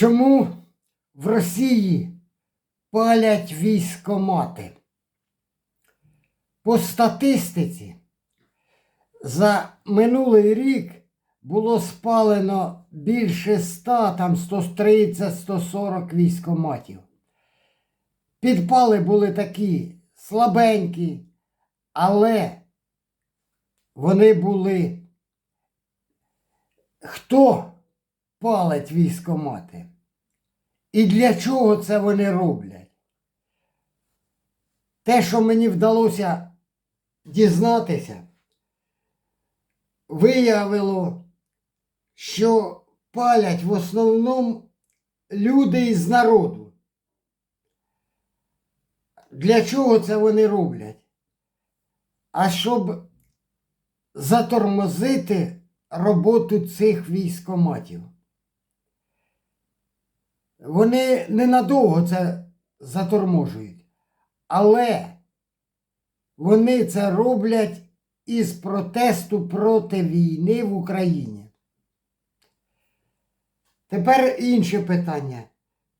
Чому в Росії палять військомати? По статистиці за минулий рік було спалено більше 100, там 130-140 військоматів. Підпали були такі слабенькі, але вони були. Хто палить військомати? І для чого це вони роблять? Те, що мені вдалося дізнатися, виявило, що палять в основному люди із народу. Для чого це вони роблять? А щоб затормозити роботу цих військоматів. Вони ненадовго це заторможують, але вони це роблять із протесту проти війни в Україні. Тепер інше питання.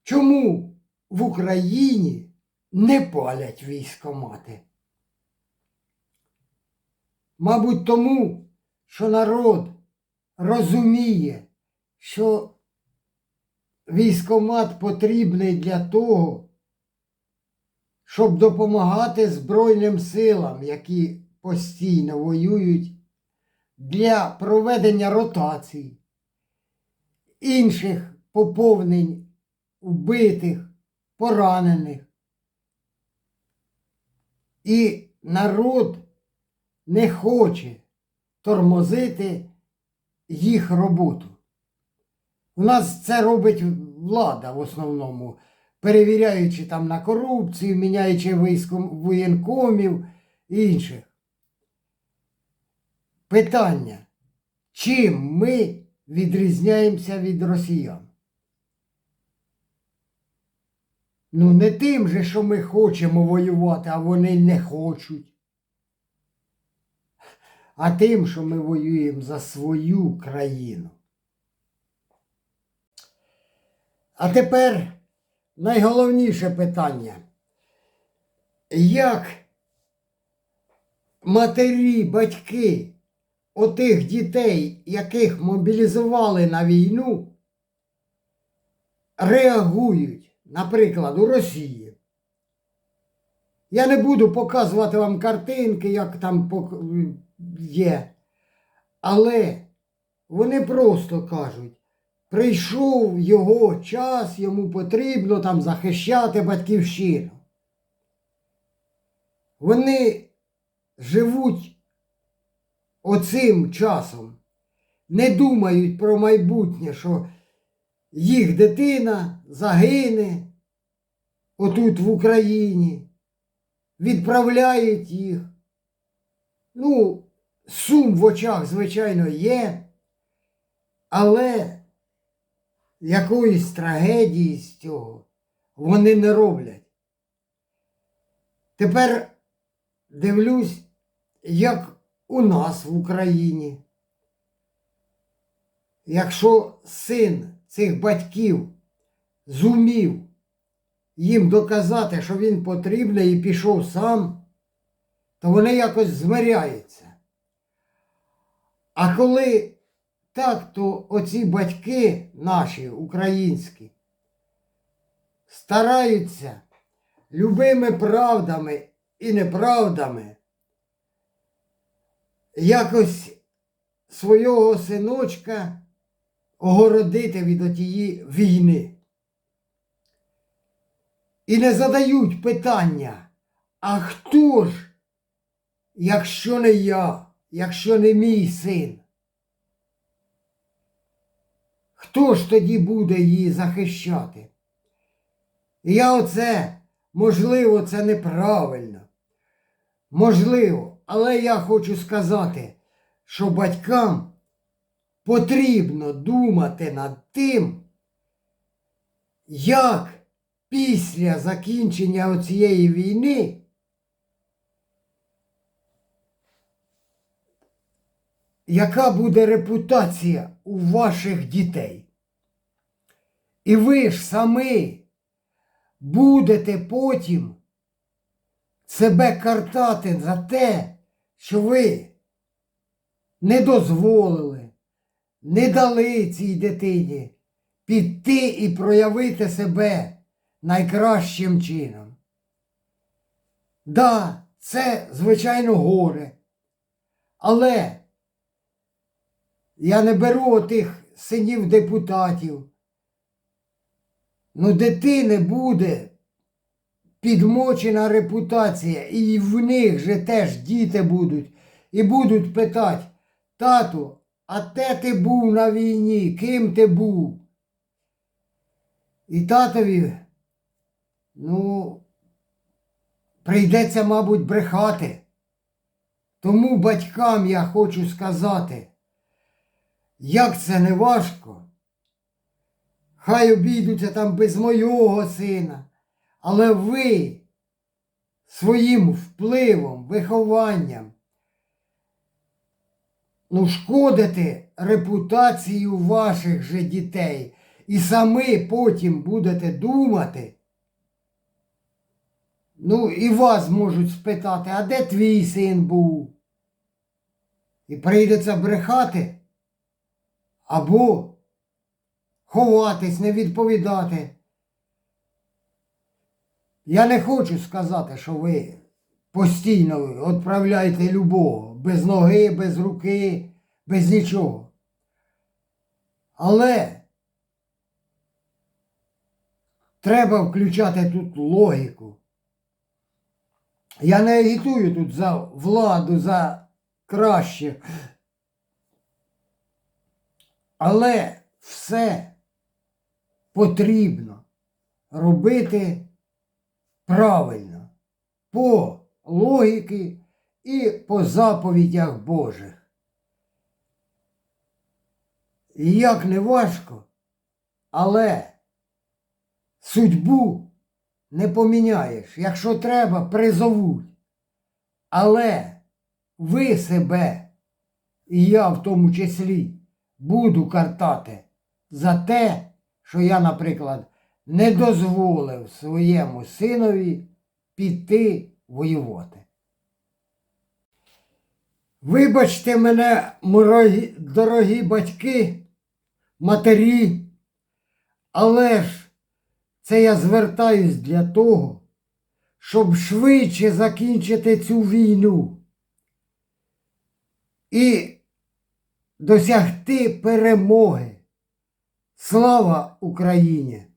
Чому в Україні не палять військомати? Мабуть, тому, що народ розуміє, що військомат потрібний для того, щоб допомагати Збройним силам, які постійно воюють, для проведення ротацій, інших поповнень вбитих, поранених. І народ не хоче тормозити їх роботу. У нас це робить влада в основному, перевіряючи там на корупцію, міняючи воєнкомів і інших. Питання, чим ми відрізняємося від росіян? Ну, не тим же, що ми хочемо воювати, а вони не хочуть. А тим, що ми воюємо за свою країну. А тепер найголовніше питання. Як матері, батьки отих дітей, яких мобілізували на війну, реагують, наприклад, у Росії? Я не буду показувати вам картинки, як там є. Але вони просто кажуть, прийшов його час, йому потрібно там захищати батьківщину. Вони живуть оцим часом, не думають про майбутнє, що їх дитина загине отут в Україні, відправляють їх. Ну, сум в очах, звичайно, є, але якоїсь трагедії з цього вони не роблять. Тепер дивлюсь, як у нас в Україні. Якщо син цих батьків зумів їм доказати, що він потрібний і пішов сам, то вони якось змиряються. А коли так, то оці батьки наші українські стараються любими правдами і неправдами якось свого синочка огородити від отієї війни. І не задають питання, а хто ж, якщо не я, якщо не мій син? Хто ж тоді буде її захищати? І я оце, можливо, це неправильно. Можливо, але я хочу сказати, що батькам потрібно думати над тим, як після закінчення цієї війни яка буде репутація у ваших дітей. І ви ж самі будете потім себе картати за те, що ви не дозволили, не дали цій дитині піти і проявити себе найкращим чином. Да, це, звичайно, горе. Але я не беру отих синів депутатів. Ну, дитини буде підмочена репутація, і в них же теж діти будуть і будуть питати, тату, а де ти був на війні? Ким ти був? І татові, ну, прийдеться, мабуть, брехати. Тому батькам я хочу сказати, як це не важко. Хай обійдуться там без мого сина, але ви своїм впливом, вихованням, ну, шкодите репутацію ваших же дітей і самі потім будете думати. Ну, і вас можуть спитати, а де твій син був? І прийдеться брехати або ховатись, не відповідати. Я не хочу сказати, що ви постійно відправляєте любого, без ноги, без руки, без нічого. Але треба включати тут логіку. Я не агітую тут за владу, за краще. Але все потрібно робити правильно, по логіки і по заповідях Божих. І як не важко, але судьбу не поміняєш. Якщо треба, призовуть. Але ви себе, і я в тому числі, буду картати за те, що я, наприклад, не дозволив своєму синові піти воювати. Вибачте мене, морогі, дорогі батьки, матері, але ж це я звертаюсь для того, щоб швидше закінчити цю війну і досягти перемоги. Слава Україні!